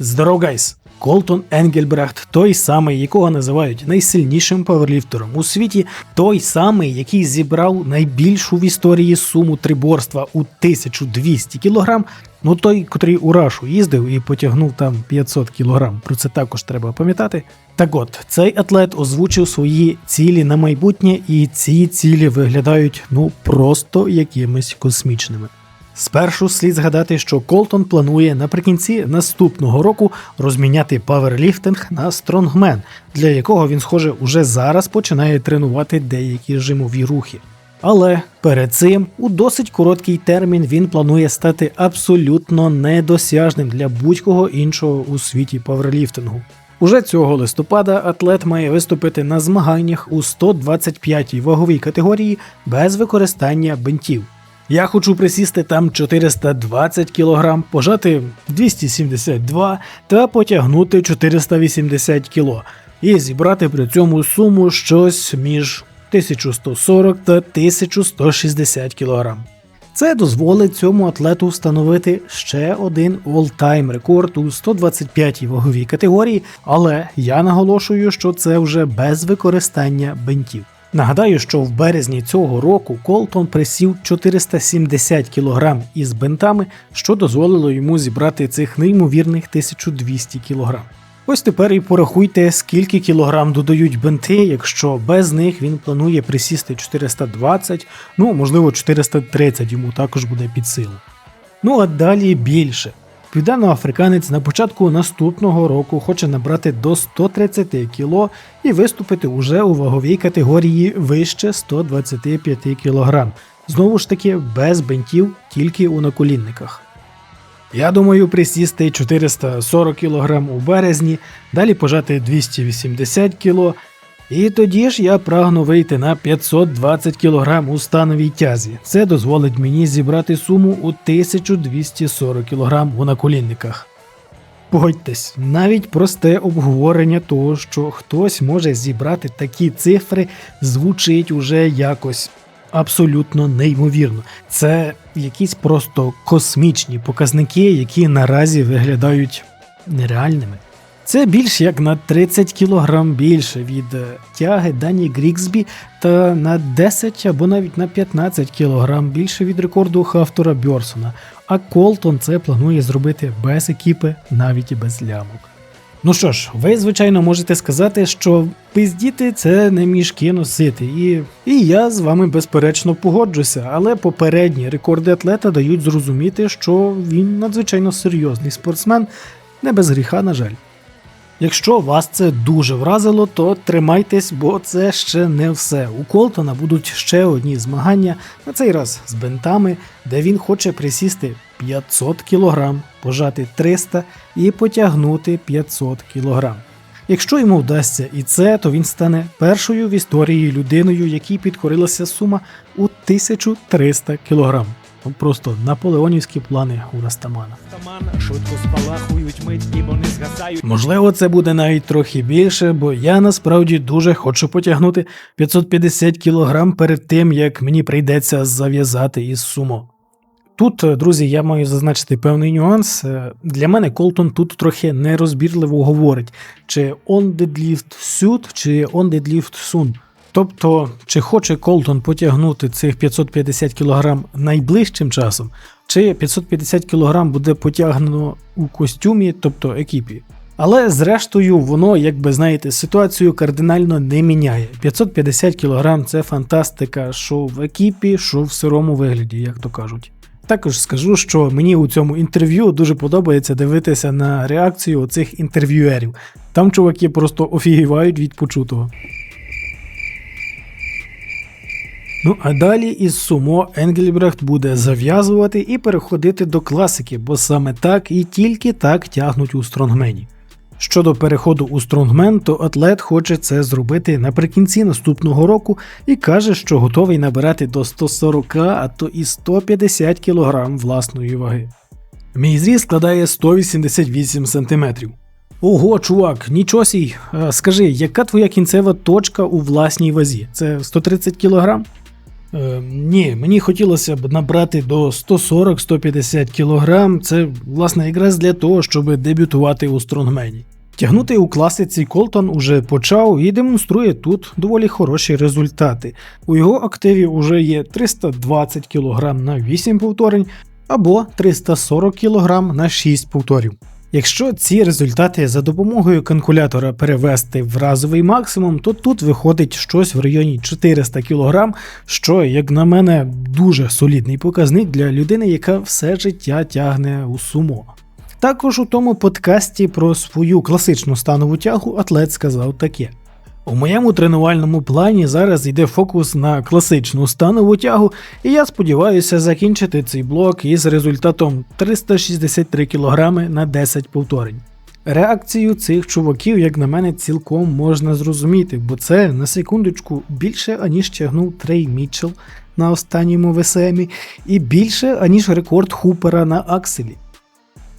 Здоров, гайс! Колтон Енгельбрехт, той самий, якого називають найсильнішим паверліфтером у світі, той самий, який зібрав найбільшу в історії суму триборства у 1200 кг, ну той, котрий у Рашу їздив і потягнув там 500 кг. Про це також треба пам'ятати. Так от, цей атлет озвучив свої цілі на майбутнє, і ці цілі виглядають ну просто якимись космічними. Спершу слід згадати, що Колтон планує наприкінці наступного року розміняти паверліфтинг на стронгмен, для якого він, схоже, уже зараз починає тренувати деякі жимові рухи. Але перед цим у досить короткий термін він планує стати абсолютно недосяжним для будь-кого іншого у світі паверліфтингу. Уже цього листопада атлет має виступити на змаганнях у 125-й ваговій категорії без використання бинтів. Я хочу присісти там 420 кг, пожати 272 та потягнути 480 кг і зібрати при цьому суму щось між 1140 та 1160 кг. Це дозволить цьому атлету встановити ще один all-time рекорд у 125-й ваговій категорії, але я наголошую, що це вже без використання бинтів. Нагадаю, що в березні цього року Колтон присів 470 кг із бинтами, що дозволило йому зібрати цих неймовірних 1200 кг. Ось тепер і порахуйте, скільки кілограм додають бинти, якщо без них він планує присісти 420, ну можливо 430 йому також буде під силу. Ну а далі більше. Південноафриканець на початку наступного року хоче набрати до 130 кг і виступити уже у ваговій категорії вище 125 кг. Знову ж таки, без бинтів, тільки у наколінниках. Я думаю, присісти 440 кг у березні, далі пожати 280 кг, і тоді ж я прагну вийти на 520 кг у становій тязі. Це дозволить мені зібрати суму у 1240 кг у наколінниках. Погодьтесь, навіть просте обговорення того, що хтось може зібрати такі цифри, звучить уже якось абсолютно неймовірно. Це якісь просто космічні показники, які наразі виглядають нереальними. Це більш як на 30 кг більше від е, тяги Дані Гріксбі та на 10 або навіть на 15 кг більше від рекорду Хафтора Бьорсона. А Колтон це планує зробити без екіпи, навіть і без лямок. Ну що ж, ви, звичайно, можете сказати, що пиздіти це не мішки носити, і і я з вами безперечно погоджуся, але попередні рекорди атлета дають зрозуміти, що він надзвичайно серйозний спортсмен, не без гріха, на жаль. Якщо вас це дуже вразило, то тримайтесь, бо це ще не все. У Колтона будуть ще одні змагання, на цей раз з бентами, де він хоче присісти 500 кг, пожати 300 і потягнути 500 кг. Якщо йому вдасться і це, то він стане першою в історії людиною, якій підкорилася сума у 1300 кг. Ну, просто наполеонівські плани у Растамана. швидко спалахують мить, і вони згадають. Можливо, це буде навіть трохи більше, бо я насправді дуже хочу потягнути 550 кг перед тим, як мені прийдеться зав'язати із сумо. Тут, друзі, я маю зазначити певний нюанс. Для мене Колтон тут трохи нерозбірливо говорить, чи on deadlift soon, чи on deadlift soon. Тобто, чи хоче Колтон потягнути цих 550 кг найближчим часом, чи 550 кг буде потягнено у костюмі, тобто екіпі. Але зрештою, воно, як би знаєте, ситуацію кардинально не міняє. 550 кг це фантастика, що в екіпі, що в сирому вигляді, як то кажуть. Також скажу, що мені у цьому інтерв'ю дуже подобається дивитися на реакцію цих інтерв'юерів. Там чуваки просто офігівають від почутого. Ну а далі із сумо Енгельбрехт буде зав'язувати і переходити до класики, бо саме так і тільки так тягнуть у стронгмені. Щодо переходу у стронгмен, то атлет хоче це зробити наприкінці наступного року і каже, що готовий набирати до 140, а то і 150 кг власної ваги. Мій зріст складає 188 см. Ого, чувак, нічого сій. Скажи, яка твоя кінцева точка у власній вазі? Це 130 кг? Е, ні, мені хотілося б набрати до 140-150 кг. Це, власне, якраз для того, щоб дебютувати у стронгмені. Тягнути у класиці Колтон уже почав і демонструє тут доволі хороші результати. У його активі вже є 320 кг на 8 повторень або 340 кг на 6 повторів. Якщо ці результати за допомогою калькулятора перевести в разовий максимум, то тут виходить щось в районі 400 кг, що, як на мене, дуже солідний показник для людини, яка все життя тягне у сумо. Також у тому подкасті про свою класичну станову тягу атлет сказав таке. У моєму тренувальному плані зараз йде фокус на класичну станову тягу, і я сподіваюся закінчити цей блок із результатом 363 кг на 10 повторень. Реакцію цих чуваків, як на мене, цілком можна зрозуміти, бо це на секундочку більше аніж тягнув Трей Мітчелл на останньому ВСМі, і більше аніж рекорд Хупера на Акселі.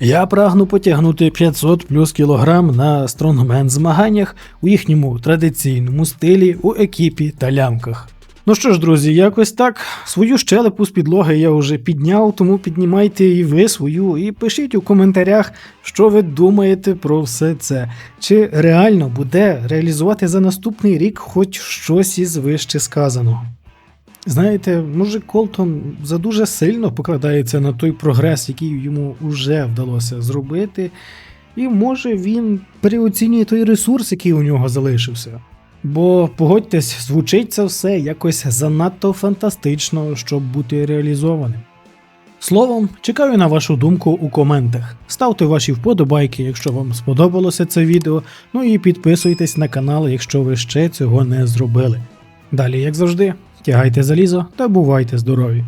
Я прагну потягнути 500 плюс кілограм на стронгмен змаганнях у їхньому традиційному стилі у екіпі та лямках. Ну що ж, друзі, якось так. Свою щелепу з підлоги я вже підняв, тому піднімайте і ви свою, і пишіть у коментарях, що ви думаєте про все це. Чи реально буде реалізувати за наступний рік хоч щось із вище сказаного. Знаєте, може Колтон задуже сильно покладається на той прогрес, який йому вже вдалося зробити, і може він переоцінює той ресурс, який у нього залишився. Бо погодьтесь, звучить це все якось занадто фантастично, щоб бути реалізованим. Словом, чекаю на вашу думку у коментах. Ставте ваші вподобайки, якщо вам сподобалося це відео, ну і підписуйтесь на канал, якщо ви ще цього не зробили. Далі, як завжди, тягайте залізо та бувайте здорові!